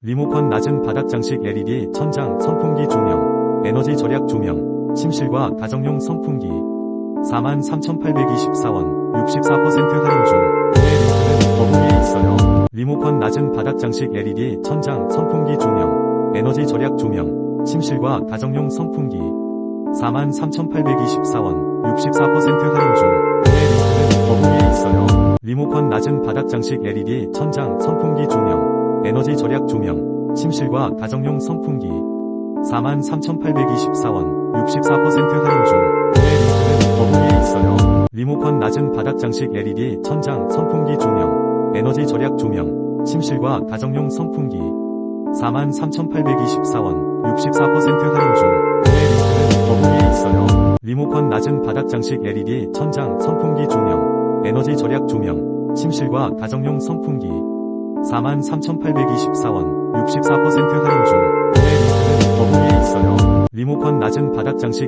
리모컨 낮은 바닥 장식 LED 천장 선풍기 조명, 에너지 절약 조명, 침실과 가정용 선풍기. 43,824원, 64% 할인 중. 구매 링크는 더보기에 있어요. 리모컨 낮은 바닥 장식 LED 천장 선풍기 조명, 에너지 절약 조명, 침실과 가정용 선풍기. 43,824원, 64% 할인 중. 구매 링크는 더보기에 있어요. 리모컨 낮은 바닥 장식 LED 천장 선풍기 조명, 에너지 절약 조명, 침실과 가정용 선풍기. 43,824원, 64% 할인 중. 링크는 더보기에 있어요. 리모컨 낮은 바닥 장식 LED 천장 선풍기 조명, 에너지 절약 조명, 침실과 가정용 선풍기. 43,824원, 64% 할인 중. 링크는 더보기에 있어요. 리모컨 낮은 바닥 장식 LED 천장 선풍기 조명, 에너지 절약 조명, 침실과 가정용 선풍기. 43,824원, 64% 할인 중. 구매 링크는 더보기에 있어요. 리모컨 낮은 바닥 장식